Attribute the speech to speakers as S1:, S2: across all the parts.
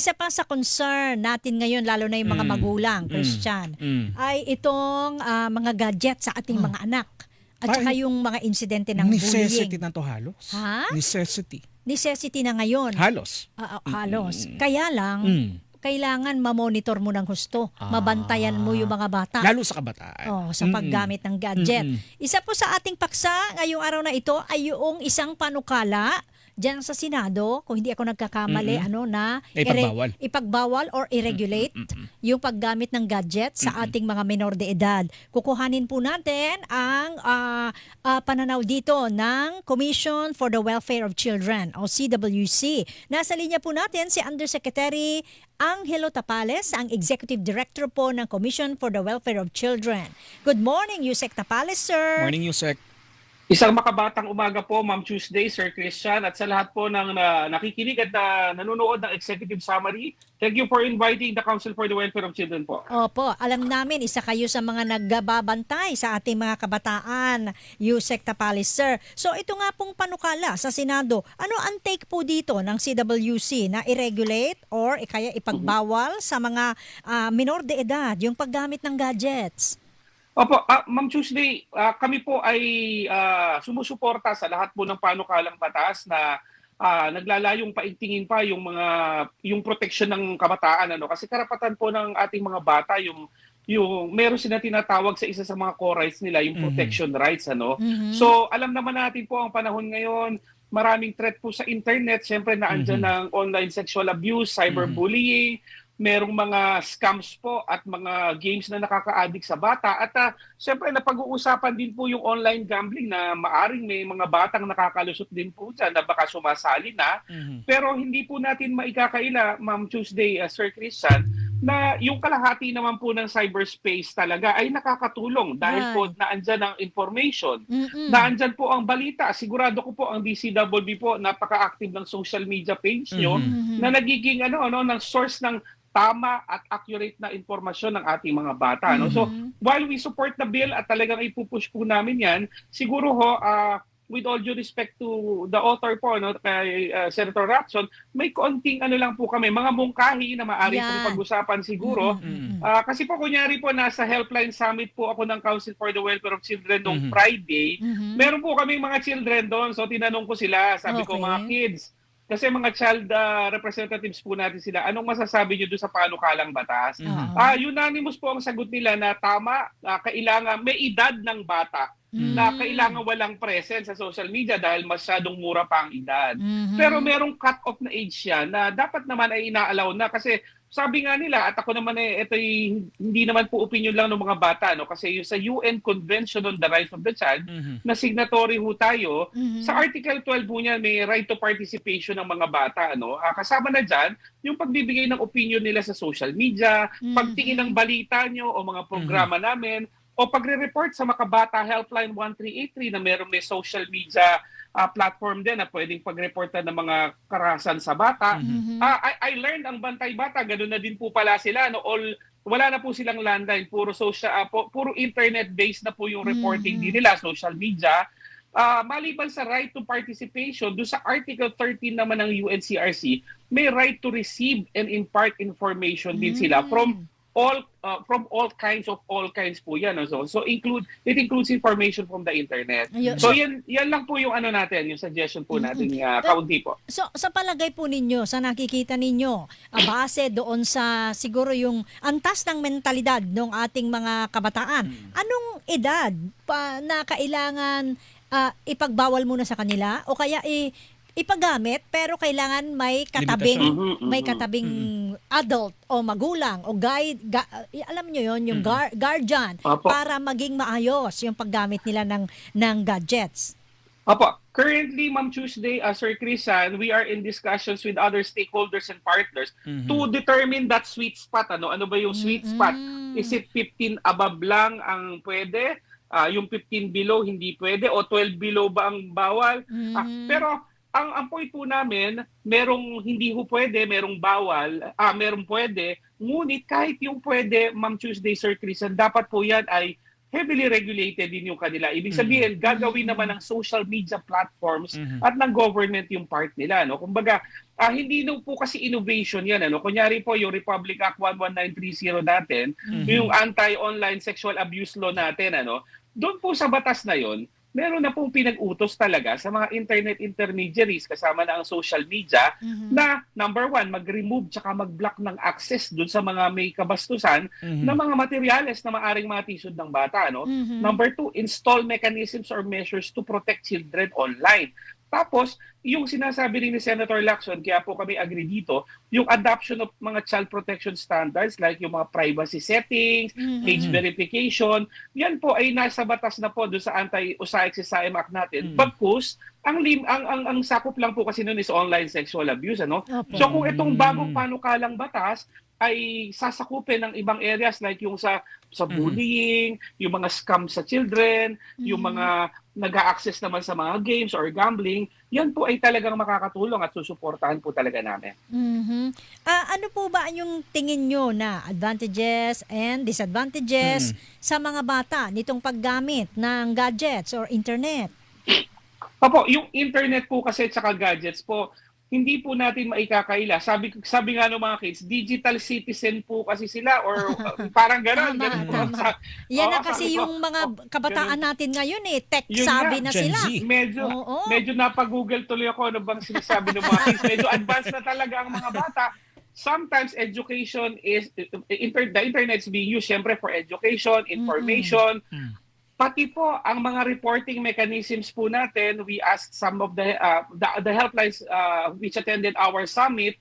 S1: Isa pa sa concern natin ngayon, lalo na yung mga
S2: Mm.
S1: magulang,
S2: Mm.
S1: Christian,
S2: Mm.
S1: ay itong ah, mga gadget sa ating
S2: Ah.
S1: mga anak. At
S2: Ay,
S1: saka yung mga insidente ng
S2: Necessity
S1: bullying.
S2: na to halos.
S1: Ha?
S2: Necessity.
S1: Necessity na ngayon.
S2: Halos.
S1: Ah, ah, halos.
S2: Mm.
S1: Kaya lang,
S2: Mm.
S1: kailangan mamonitor mo ng husto.
S2: Ah.
S1: Mabantayan mo yung mga bata.
S2: Lalo sa kabataan.
S1: Oh, sa
S2: Mm-mm.
S1: paggamit ng gadget.
S2: Mm-mm.
S1: Isa po sa ating paksa ngayong araw na ito ay yung isang panukala diyan sa Senado, kung hindi ako nagkakamali,
S2: Mm-mm.
S1: ano na
S2: ipagbawal.
S1: ipagbawal or i-regulate
S2: Mm-mm.
S1: yung paggamit ng gadget sa
S2: Mm-mm.
S1: ating mga menor de edad. Kukuhanin po natin ang ah, ah, pananaw dito ng Commission for the Welfare of Children o CWC. Nasa linya po natin si Undersecretary Angelo Tapales, ang Executive Director po ng Commission for the Welfare of Children. Good morning, Yusek Tapales, sir.
S2: Morning, Yusek.
S3: Isang makabatang umaga po, Ma'am Tuesday, Sir Christian, at sa lahat po ng na, nakikinig at na, nanonood ng executive summary, thank you for inviting the Council for the Welfare of Children po.
S1: Opo, alam namin isa kayo sa mga nagbabantay sa ating mga kabataan, Yusek Tapales, sir. So ito nga pong panukala sa Senado. Ano ang take po dito ng CWC na i-regulate or kaya ipagbawal sa mga ah, minor de edad yung paggamit ng gadgets?
S3: Opo, ah, Ma'am Tuesday, ah, kami po ay ah, sumusuporta sa lahat po ng panukalang batas na ah, naglalayong paigtingin pa yung mga yung protection ng kabataan ano kasi karapatan po ng ating mga bata yung yung meron sila tinatawag sa isa sa mga core rights nila yung
S2: Mhm.
S3: protection rights ano.
S1: Mhm.
S3: So, alam naman natin po ang panahon ngayon, maraming threat po sa internet. Siyempre, naandyan
S2: Mhm.
S3: ang online sexual abuse, cyberbullying, merong mga scams po at mga games na nakaka-addict sa bata. At uh, siyempre, napag-uusapan din po yung online gambling na maaring may mga batang nakakalusot din po dyan na baka sumasali na.
S2: Mhm.
S3: Pero hindi po natin maikakaila, Ma'am Tuesday, uh, Sir Christian, na yung kalahati naman po ng cyberspace talaga ay nakakatulong dahil
S1: Right.
S3: po naandyan ang information.
S1: Mm-mm.
S3: Naandyan po ang balita. Sigurado ko po ang DCWB po napaka-active ng social media page nyo
S2: Mhm.
S1: Mhm.
S3: na nagiging ano ano ng source ng tama at accurate na impormasyon ng ating mga bata. No? So
S1: Mhm.
S3: while we support the bill at talagang ipupush po namin yan, siguro ho, ah, with all due respect to the author po, no, kay ah, Senator Ratson, may konting ano lang po kami, mga mungkahi na maaari
S1: Yan.
S3: pong pag-usapan siguro.
S1: Mhm.
S3: Ah, kasi po kunyari po nasa helpline summit po ako ng Council for the Welfare of Children noong
S2: Mhm.
S3: Friday.
S1: Mhm.
S3: Meron po kami mga children doon. So tinanong ko sila, sabi ko
S1: Okay.
S3: mga kids, kasi mga child ah, representatives po natin sila, anong masasabi niyo doon sa panukalang batas?
S2: Mhm.
S1: Oo.
S3: Ah, unanimous po ang sagot nila na tama, ah, kailangan may edad ng bata
S1: Mhm.
S3: na kailangan walang presence sa social media dahil masyadong mura pa ang edad.
S1: Mhm.
S3: Pero merong cut-off na age siya na dapat naman ay ina-allow na kasi sabi nga nila at ako naman eh ito hindi naman po opinion lang ng mga bata no kasi yung sa UN Convention on the Rights of the Child
S2: Mhm.
S3: na signatory ho tayo
S1: Mhm.
S3: sa Article 12 po niya may right to participation ng mga bata ano Ah, kasama na diyan yung pagbibigay ng opinion nila sa social media
S1: Mhm.
S3: pagtingin ng balita nyo o mga programa namin o pagre-report sa Makabata Helpline 1383 na meron may social media ah, platform din na pwedeng pag-reportan ng mga karahasan sa bata.
S1: Mhm.
S3: Ah, I, I learned ang Bantay Bata, ganoon na din po pala sila. No? All, wala na po silang landline, puro, social, ah, pu- puro internet-based na po yung reporting
S1: Mhm.
S3: din nila, social media. Ah, maliban sa right to participation, do sa Article 13 naman ng UNCRC, may right to receive and impart information din sila
S1: Mm.
S3: from all uh, from all kinds of all kinds po yan. So, so include it includes information from the internet.
S1: Ayun.
S3: So yan yan lang po yung ano natin, yung suggestion po natin uh, kaunti po.
S1: So sa palagay po ninyo, sa nakikita ninyo, ah, base doon sa siguro yung antas ng mentalidad ng ating mga kabataan, anong edad pa na kailangan ah, ipagbawal muna sa kanila o kaya i ipagamit pero kailangan may katabing
S3: Mhm, mhm.
S1: may katabing adult o magulang o guide ga- eh, alam niyo yon yung guar- guardian
S3: Opo.
S1: para maging maayos yung paggamit nila ng ng gadgets.
S3: Opo, currently Ma'am Tuesday, uh, Sir Chrisan, we are in discussions with other stakeholders and partners
S2: Mhm.
S3: to determine that sweet spot. Ano ano ba yung sweet spot?
S1: Mm.
S3: Is it 15 above lang ang pwede? Ah, yung 15 below hindi pwede o 12 below ba ang bawal? Ah,
S1: Mhm.
S3: pero ang ang point po namin, merong hindi ho pwede, merong bawal, ah merong pwede, ngunit kahit yung pwede, Ma'am Tuesday Sir Christian, dapat po yan ay heavily regulated din yung kanila. Ibig sabihin, gagawin naman ng social media platforms
S2: Mhm.
S3: at ng government yung part nila. No? Kumbaga, ah, hindi no po kasi innovation yan. Ano? Kunyari po, yung Republic Act 11930 natin,
S2: Mhm.
S3: yung anti-online sexual abuse law natin, ano, doon po sa batas na yon, meron na pong pinag-utos talaga sa mga internet intermediaries kasama na ang social media
S1: Mhm.
S3: na number one, mag-remove tsaka mag-block ng access doon sa mga may kabastusan
S2: Mhm.
S3: na mga materyales na maaring matisod ng bata. No?
S1: Mhm.
S3: Number two, install mechanisms or measures to protect children online. Tapos, yung sinasabi rin ni Senator Lacson, kaya po kami agree dito, yung adoption of mga child protection standards like yung mga privacy settings,
S1: Mhm.
S3: age verification, yan po ay nasa batas na po doon sa anti-USAID SISAIM Act natin.
S2: Mm.
S3: Bagkus, ang, lim, ang, ang, ang sakop lang po kasi noon is online sexual abuse. Ano?
S1: Opo.
S3: So kung itong
S2: Mm.
S3: bagong panukalang batas ay sasakupin ng ibang areas like yung sa sa
S2: Mhm.
S3: bullying, yung mga scam sa children, yung
S1: Mhm.
S3: mga nag-access naman sa mga games or gambling, yan po ay talagang makakatulong at susuportahan po talaga namin.
S1: Mhm. Ah, ano po ba yung tingin nyo na advantages and disadvantages sa mga bata nitong paggamit ng gadgets or internet?
S3: Opo, yung internet po kasi at saka gadgets po, hindi po natin maikakaila. Sabi sabi nga ng mga kids, digital citizen po kasi sila or uh, parang gano'n.
S1: Tama,
S3: Ganun
S1: tama.
S3: sa-
S1: Yan na
S3: Oo,
S1: kasi
S3: sabi ko,
S1: yung mga
S3: oh,
S1: kabataan natin ngayon eh, tech
S3: Yun
S1: savvy
S3: nga,
S1: na
S2: Gen
S1: sila.
S2: Z.
S3: medyo
S1: Oo.
S3: medyo napag-google tuloy ako ano bang sinasabi ng mga kids. Medyo advanced na talaga ang mga bata. Sometimes education is inter, the internet is being used syempre for education, information,
S2: Mm.
S3: Pati po ang mga reporting mechanisms po natin. We asked some of the uh, the, the helplines uh, which attended our summit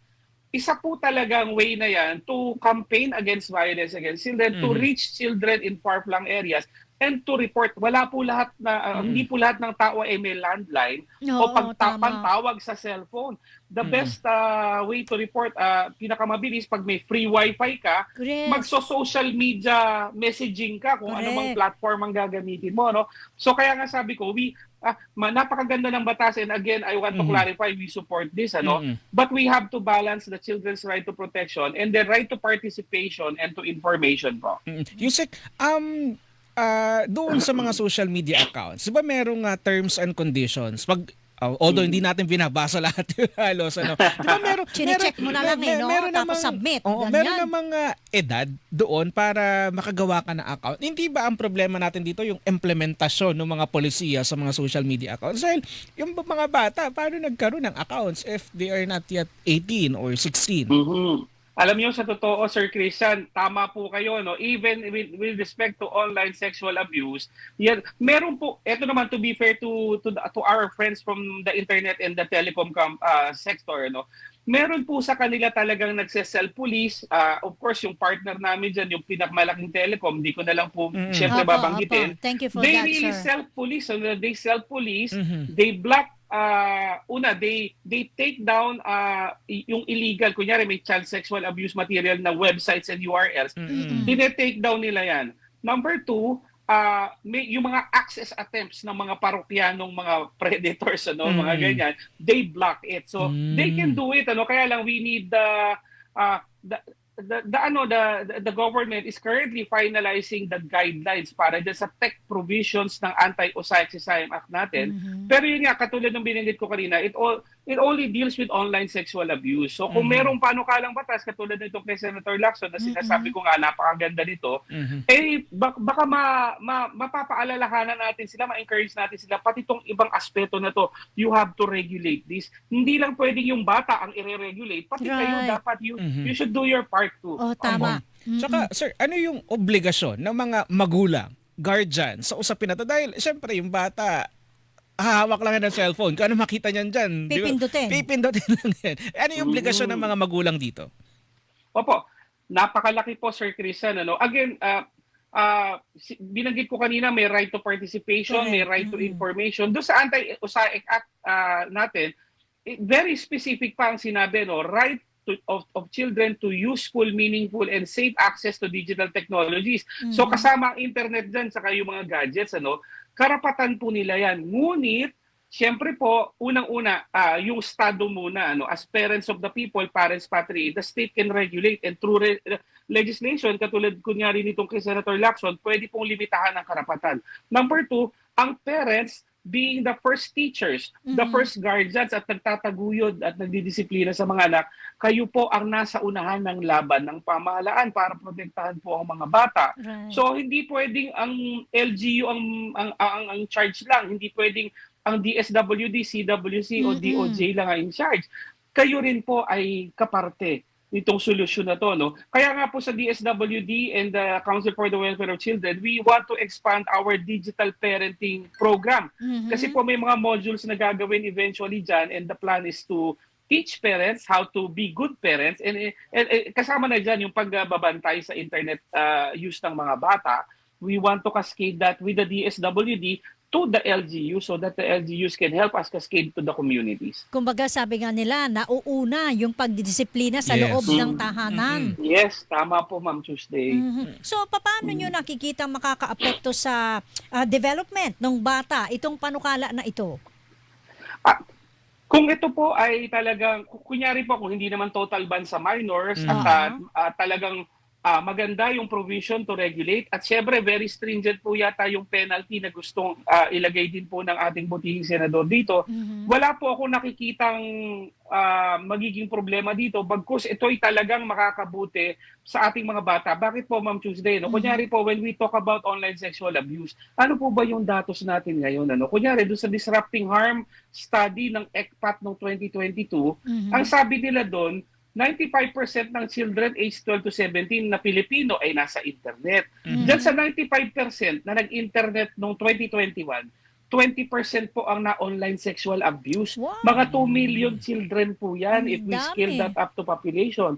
S3: isa po talagang way na yan to campaign against violence against children, to
S2: Mhm.
S3: reach children in far-flung areas, and to report. Wala po lahat na, uh,
S2: Mhm.
S3: hindi po lahat ng tao ay may landline o
S1: Oo,
S3: pagtapan
S1: tama.
S3: tawag sa cellphone. The
S2: Mhm.
S3: best uh, way to report, uh, pinakamabilis, pag may free wifi ka,
S1: Correct.
S3: magso-social media messaging ka kung ano mang
S1: Correct.
S3: platform ang gagamitin mo. No? So kaya nga sabi ko, we, ah, napakaganda ng batas and again, I want to
S2: Mhm.
S3: clarify, we support this. Ano?
S2: Mhm.
S3: But we have to balance the children's right to protection and their right to participation and to information po.
S2: Mm. Yusek, um, ah, doon sa mga social media accounts, di ba merong ah, terms and conditions? Pag, ah, although hindi natin binabasa lahat yun halos, ano, di ba meron,
S1: Chine-check mo na lang eh, no? Tapos submit,
S2: Oo,
S1: ganyan.
S2: meron namang ah, edad doon para makagawa ka ng account. Hindi ba ang problema natin dito yung implementasyon ng mga polisiya sa mga social media accounts? Dahil yung mga bata, paano nagkaroon ng accounts if they are not yet 18 or 16?
S3: Mhm. Alam niyo sa totoo Sir Christian, tama po kayo no. Even with, with respect to online sexual abuse, yan meron po ito naman to be fair to to, the- to our friends from the internet and the telecom com, uh, sector no. Meron po sa kanila talagang nagse-self police. Uh, of course, yung partner namin diyan, yung pinakmalaking telecom, di ko na lang po
S2: Mm.
S3: syempre
S1: Opo,
S3: babanggitin.
S1: opo. Thank you for
S3: They
S1: that,
S3: really
S1: sir.
S3: self-police. So they self-police
S2: Mhm.
S3: they block uh, una they they take down uh, yung illegal kunyari may child sexual abuse material na websites and URLs
S2: Mm-mm.
S3: dine-take down nila yan number two uh, may yung mga access attempts ng mga parokyanong mga predators ano mga
S2: Mm.
S3: ganyan they block it so
S2: Mm.
S3: they can do it ano kaya lang we need the uh, the the, the ano the, the the government is currently finalizing the guidelines para dyan sa tech provisions ng anti-USAID SISAIM Act natin
S1: Mhm.
S3: pero yun nga, katulad ng binanggit ko kanina, it all it only deals with online sexual abuse. So kung
S2: Mhm.
S3: merong panukalang batas, katulad nito kay Senator Lacson na sinasabi ko nga, napakaganda nito,
S2: Mhm.
S3: eh bak- baka ma, ma, mapapaalalahanan natin sila, ma-encourage natin sila, pati itong ibang aspeto na to, you have to regulate this. Hindi lang pwedeng yung bata ang i-regulate, pati kayo
S1: Right.
S3: dapat, you,
S2: Mhm.
S3: you should do your part too.
S1: Oh, tama. Mm-mm.
S2: Tsaka, sir, ano yung obligasyon ng mga magulang, guardian sa usapin na to? Dahil, syempre, yung bata, hahawak lang yan ng cellphone. Kung ano makita niyan dyan. di ba?
S1: Pipindutin.
S2: Pipindutin lang yan. Ano yung obligasyon ng mga magulang dito?
S3: Opo, napakalaki po Sir Christian. Ano? Again, uh, uh, binanggit ko kanina may right to participation, may
S1: Correct.
S3: right to
S1: Mm.
S3: information. Doon sa anti-USAID Act uh, natin, eh, very specific pa ang sinabi, no? right to, of, of children to useful, meaningful, and safe access to digital technologies. So
S1: Mhm.
S3: kasama ang internet dyan, saka yung mga gadgets, ano, karapatan po nila yan. Ngunit, Siyempre po, unang-una, ah, yung Estado muna, ano, as parents of the people, parents patri, the state can regulate and through re- legislation, katulad kunyari nitong kay Senator Lacson, pwede pong limitahan ang karapatan. Number two, ang parents being the first teachers, the
S1: Mhm.
S3: first guardians at nagtataguyod at nagdidisiplina sa mga anak, kayo po ang nasa unahan ng laban ng pamahalaan para protektahan po ang mga bata.
S1: Right.
S3: So hindi pwedeng ang LGU ang ang ang, ang charge lang, hindi pwedeng ang DSWD, CWC o
S1: Mm-mm.
S3: DOJ lang ang in charge. Kayo rin po ay kaparte nitong solusyon na to no. Kaya nga po sa DSWD and the Council for the Welfare of Children, we want to expand our digital parenting program.
S1: Mhm.
S3: Kasi po may mga modules na gagawin eventually dyan and the plan is to teach parents how to be good parents and, eh, and, eh, kasama na dyan yung pagbabantay sa internet uh, use ng mga bata. We want to cascade that with the DSWD to the LGU so that the LGUs can help us cascade to the communities.
S1: Kumbaga sabi nga nila, nauuna yung pagdidisiplina sa
S2: Yes.
S1: loob ng
S3: Mm.
S1: tahanan.
S3: Yes, tama po Ma'am Tuesday.
S1: Mhm. So, paano nyo nakikita makakaapekto sa ah, development ng bata itong panukala na ito?
S3: Kung ito po ay talagang, kunyari po kung hindi naman total ban sa minors
S2: Mm.
S3: at ah, ah, talagang ah, maganda yung provision to regulate at syempre very stringent po yata yung penalty na gustong ah, ilagay din po ng ating butihing senador dito.
S1: Mhm.
S3: Wala po ako nakikitang ah, magiging problema dito bagkus ito ay talagang makakabuti sa ating mga bata. Bakit po Ma'am Tuesday? No?
S1: Mhm.
S3: Kunyari po when we talk about online sexual abuse, ano po ba yung datos natin ngayon? Ano? Kunyari doon sa disrupting harm study ng ECPAT noong 2022,
S1: Mhm.
S3: ang sabi nila doon, 95% ng children aged 12 to 17 na Pilipino ay nasa internet.
S1: Mhm.
S3: Diyan sa 95% na nag-internet noong 2021, 20% po ang na-online sexual abuse.
S1: Wow.
S3: Mga 2 million children po yan if we
S1: Dami.
S3: scale that up to population.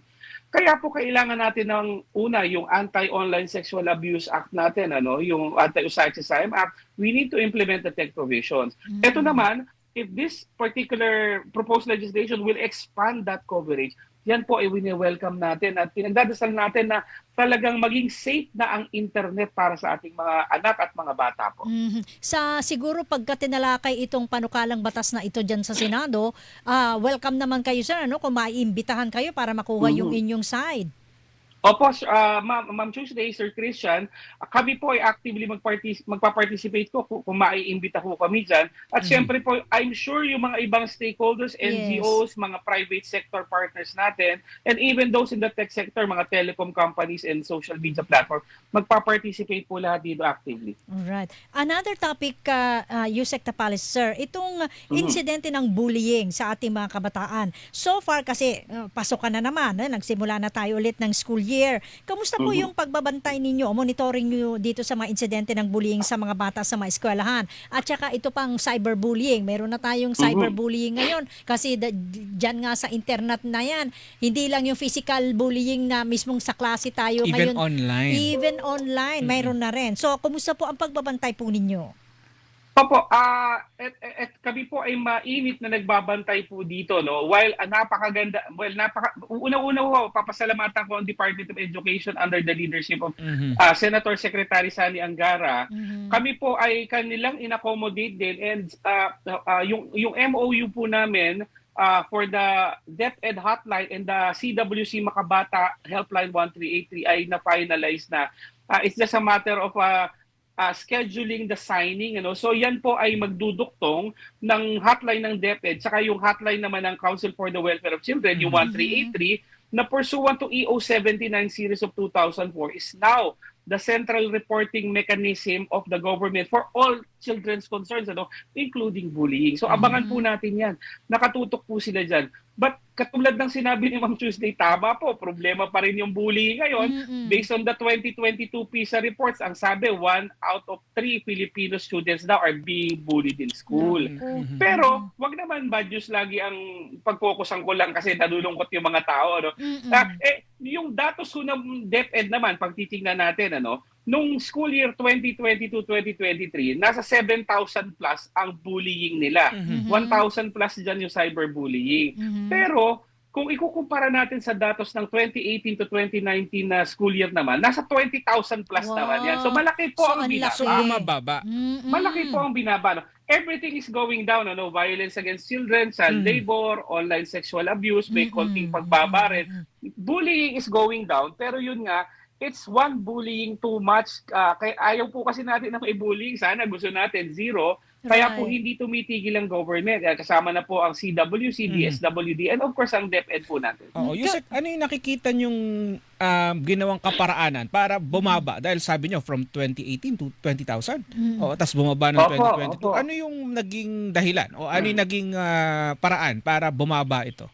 S3: Kaya po kailangan natin ng una yung Anti-Online Sexual Abuse Act natin, ano, yung Anti-Usage Crime Act, we need to implement the tech provisions.
S1: Mhm.
S3: Ito naman, if this particular proposed legislation will expand that coverage, yan po ay wini-welcome natin at pinagdadasal natin na talagang maging safe na ang internet para sa ating mga anak at mga bata po.
S1: Mhm. Sa siguro pagka tinalakay itong panukalang batas na ito diyan sa Senado, ah, welcome naman kayo sir ano kung maiimbitahan kayo para makuha
S3: Mhm.
S1: yung inyong side.
S3: Opo, uh, Ma'am Ma'am Tuesday, Sir Christian, ah, kami po ay actively magpa-participate ko kung, kung maiimbita ko kami dyan. At
S2: Mhm.
S3: syempre po, I'm sure yung mga ibang stakeholders, NGOs, mga private sector partners natin, and even those in the tech sector, mga telecom companies and social media platform, magpa-participate po lahat dito actively.
S1: Alright. Another topic, uh, uh, Yusek Tapales, sir, itong
S3: Mhm.
S1: insidente ng bullying sa ating mga kabataan. So far kasi, uh, pasok ka na naman, eh, nagsimula na tayo ulit ng school year. Kamusta po
S3: Mhm.
S1: yung pagbabantay ninyo, o monitoring nyo dito sa mga insidente ng bullying sa mga bata sa mga eskwelahan? At saka ito pang cyberbullying. Meron na tayong
S3: Mhm.
S1: cyberbullying ngayon kasi da- dyan nga sa internet na yan. Hindi lang yung physical bullying na mismong sa klase tayo
S2: Even
S1: ngayon.
S2: online.
S1: Even online, mayroon na rin. So, kumusta po ang pagbabantay po ninyo?
S3: Opo, ah et, et, et kami po ay mainit na nagbabantay po dito no. While ah, napakaganda, well napaka una-una po papasalamatan ko ang Department of Education under the leadership of
S2: Mhm.
S3: ah, Senator Secretary Sani Angara.
S1: Mhm.
S3: Kami po ay kanilang inaccommodate din and ah, ah, yung yung MOU po namin ah, for the DepEd hotline and the CWC Makabata Helpline 1383 ay na-finalize na. Ah, it's just a matter of ah, ah, scheduling the signing ano so yan po ay magduduktong ng hotline ng DepEd saka yung hotline naman ng Council for the Welfare of Children yung
S1: Mhm.
S3: 1383 na pursuant to EO 79 series of 2004 is now the central reporting mechanism of the government for all children's concerns ano including bullying so abangan po natin yan nakatutok po sila diyan but katulad ng sinabi ni Ma'am Tuesday tama po problema pa rin yung bullying ngayon
S1: Mm-mm.
S3: Based on the 2022 PISA reports, ang sabi, one out of three Filipino students now are being bullied in school.
S2: Mhm.
S3: Pero, wag naman bad news lagi ang pagpokusan ko lang kasi nalulungkot yung mga tao. Ano?
S1: Mm-mm.
S3: Ah, eh, yung datos ko ng DepEd naman, pag titingnan natin, ano, nung school year 2022-2023, nasa 7,000 plus ang bullying nila.
S2: Mhm.
S3: 1,000 plus dyan yung cyberbullying.
S1: Mhm.
S3: Pero kung ikukumpara natin sa datos ng 2018 to 2019 na school year naman, nasa 20,000 plus
S1: Wow.
S3: naman yan. So malaki po
S1: So,
S3: ang binaba.
S2: So, bumababa.
S1: Mm-mm.
S3: Malaki po ang binaba. No? everything is going down. Ano? Violence against children, child
S2: Mm.
S3: labor, online sexual abuse, may
S1: Mm-mm.
S3: konting pagbabarit.
S1: Mm-mm.
S3: Bullying is going down, pero yun nga, it's one bullying too much. Ah, kaya ayaw po kasi natin na may bullying. Sana gusto natin zero. Kaya po
S1: Right.
S3: hindi tumitigil ang government. Kaya Kasama na po ang CWC,
S2: Mm.
S3: DSWD, and of course ang DepEd po natin.
S2: Oo, Yusek, ano yung nakikita yung um, ginawang kaparaanan para bumaba? Dahil sabi nyo, from 2018 to 20,000.
S1: Mm.
S2: O, tapos bumaba ng
S3: Opo,
S2: 2022.
S3: opo.
S2: Ano yung naging dahilan? O ano yung naging ah, paraan para bumaba ito?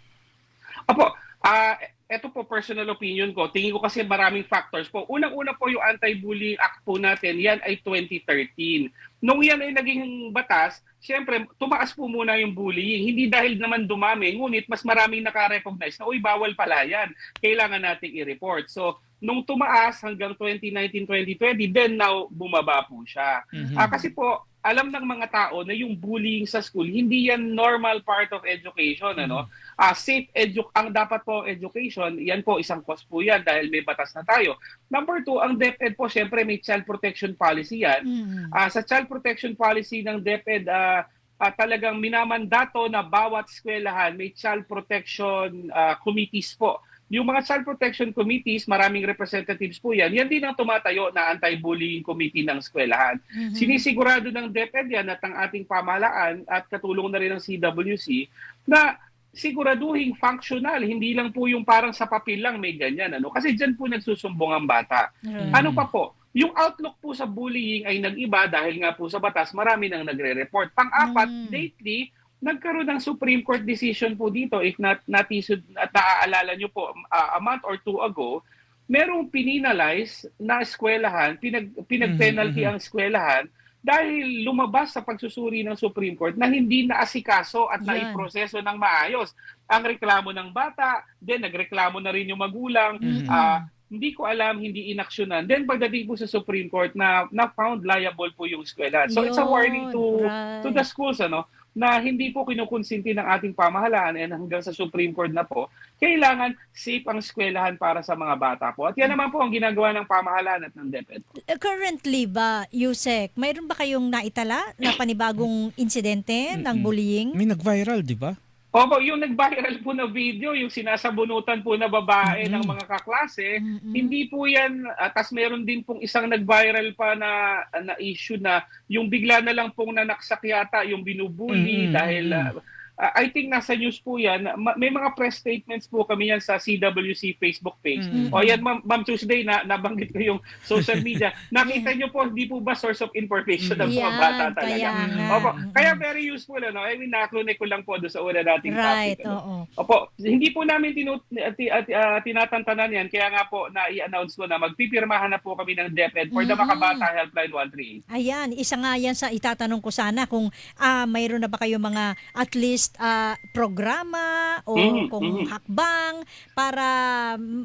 S3: Apo, ah ito po personal opinion ko. Tingin ko kasi maraming factors po. Unang-una po yung Anti-Bullying Act po natin, yan ay 2013. Nung yan ay naging batas, siyempre tumaas po muna yung bullying. Hindi dahil naman dumami, ngunit mas maraming nakarecognize na, uy, bawal pala yan. Kailangan nating i-report. So, nung tumaas hanggang 2019-2020, then now bumaba po siya.
S2: Mhm.
S3: Ah, kasi po, alam ng mga tao na yung bullying sa school, hindi yan normal part of education. Ano? Ah, safe edu ang dapat po education, yan po, isang cause po yan dahil may batas na tayo. Number two, ang DepEd po, syempre may child protection policy yan.
S1: Mm.
S3: Ah, sa child protection policy ng DepEd, ah, ah, talagang minamandato na bawat eskwelahan may child protection ah, committees po. Yung mga child protection committees, maraming representatives po yan. Yan din ang tumatayo na anti-bullying committee ng eskwelahan.
S1: Mhm.
S3: Sinisigurado ng DepEd yan at ang ating pamahalaan at katulong na rin ng CWC na siguraduhin functional, hindi lang po yung parang sa papel lang may ganyan. Ano? Kasi dyan po nagsusumbong ang bata.
S1: Right.
S3: Ano pa po? Yung outlook po sa bullying ay nag-iba dahil nga po sa batas, marami nang nagre-report. Pang-apat,
S1: Mm.
S3: lately, nagkaroon ng Supreme Court decision po dito, if not, natisod, at naaalala nyo po, uh, a month or two ago, merong pininalize na eskwelahan, pinag, pinag-penalty
S2: Mhm, mhm.
S3: ang eskwelahan dahil lumabas sa pagsusuri ng Supreme Court na hindi naasikaso at naiproseso ng maayos. Ang reklamo ng bata, then nagreklamo na rin yung magulang,
S1: Mm-mm.
S3: ah, hindi ko alam, hindi inaksyonan. Then pagdating po sa Supreme Court na na found liable po yung eskwela. So it's a
S1: Yun,
S3: warning to
S1: right.
S3: to the schools ano na hindi po kinukonsinti ng ating pamahalaan and hanggang sa Supreme Court na po, kailangan safe ang eskwelahan para sa mga bata po. At yan naman po ang ginagawa ng pamahalaan at ng DepEd.
S1: Uh, Currently ba, Yusek, mayroon ba kayong naitala na panibagong insidente ng bullying?
S2: May nag-viral, di ba?
S3: Opo, yung nag-viral po na video, yung sinasabunutan po na babae
S2: Mhm.
S3: ng mga kaklase,
S1: Mm-mm.
S3: Hindi po yan, at tas meron din pong isang nag-viral pa na, na issue na yung bigla na lang pong nanaksak yata yung binubuli
S2: Mm,
S3: dahil
S2: mm.
S3: Uh, I think nasa news po yan. Ma- May mga press statements po kami yan sa CWC Facebook page.
S2: Mm.
S3: O yan, Ma'am, Ma'am Tuesday, na, nabanggit ko yung social media. Nakita nyo po, hindi po ba source of information ng mga bata talaga?
S1: kaya.
S3: Opo,
S1: Mm-mm.
S3: kaya very useful. Ano? I mean, naklone ko lang po doon sa una nating
S1: Right,
S3: topic. ano?
S1: oo.
S3: Opo, hindi po namin tinu- ti- at- ah, tinatantanan yan. Kaya nga po na i-announce ko na magpipirmahan na po kami ng DepEd for the
S1: Mhm.
S3: Makabata Helpline 138.
S1: Ayan, isa nga yan sa itatanong ko sana kung ah, mayroon na ba kayo mga at least ah, programa o
S3: Mhm,
S1: kung
S3: mhm.
S1: hakbang para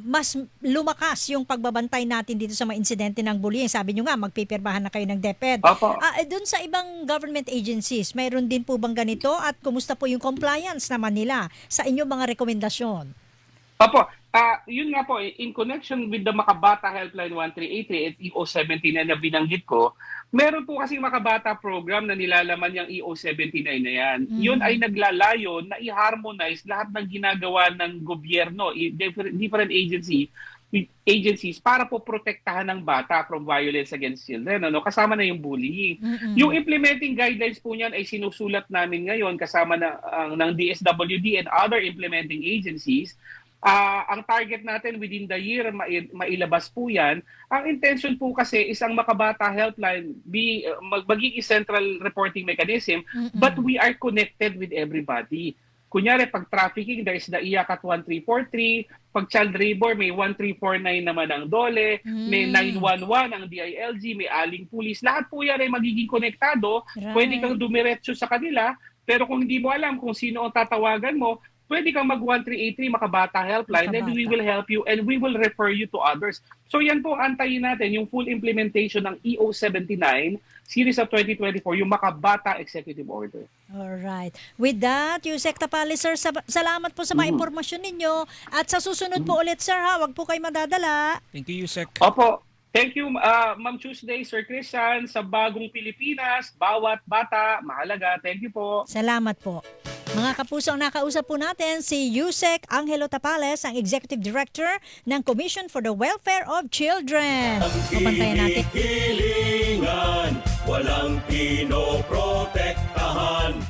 S1: mas lumakas yung pagbabantay natin dito sa mga insidente ng bullying. Sabi nyo nga, magpipirmahan na kayo ng DepEd.
S3: Opo.
S1: Ah, eh, doon sa ibang government agencies, mayroon din po bang ganito? At kumusta po yung compliance naman nila sa inyong mga rekomendasyon?
S3: Opo. Ah, yun nga po, in connection with the Makabata Helpline 1383 at EO79 na binanggit ko, meron po kasi Makabata program na nilalaman yung EO79 na yan.
S1: Mhm.
S3: Yun ay naglalayo na i-harmonize lahat ng ginagawa ng gobyerno, different, different agency, agencies para po protektahan ng bata from violence against children. Ano? Kasama na yung bullying.
S1: Mm-mm.
S3: Yung implementing guidelines po niyan ay sinusulat namin ngayon kasama na, ang ng DSWD and other implementing agencies. Ah, ang target natin within the year mai- mailabas po 'yan. Ang intention po kasi isang makabata helpline be uh, mag- magiging central reporting mechanism
S1: Mm-mm.
S3: but we are connected with everybody. Kunyari, pag trafficking, there is the IACAT 1343. Pag child labor, may 1349 naman ang DOLE. May
S1: Mm.
S3: 911 ang DILG, may aling pulis. Lahat po yan ay magiging konektado.
S1: Right.
S3: Pwede kang dumiretso sa kanila. Pero kung hindi mo alam kung sino ang tatawagan mo, pwede kang mag-1383 Makabata Helpline and
S1: Makabata.
S3: we will help you and we will refer you to others. So yan po, antayin natin yung full implementation ng E EO79 Series of 2024, yung Makabata Executive Order.
S1: Alright. With that, Yusek Tapali, sir, sab- salamat po sa mga
S3: Mhm.
S1: impormasyon ninyo. At sa susunod po ulit, sir, ha, wag po kayo madadala.
S2: Thank you, Yusek.
S3: Opo, Thank you, uh, Ma'am Tuesday, Sir Christian. Sa bagong Pilipinas, bawat bata, mahalaga. Thank you po.
S1: Salamat po. Mga kapuso, ang nakausap po natin si Yusek Angelo Tapales, ang Executive Director ng Commission for the Welfare of Children. Mabantayan natin.
S4: Hilingan, walang pinoprotektahan.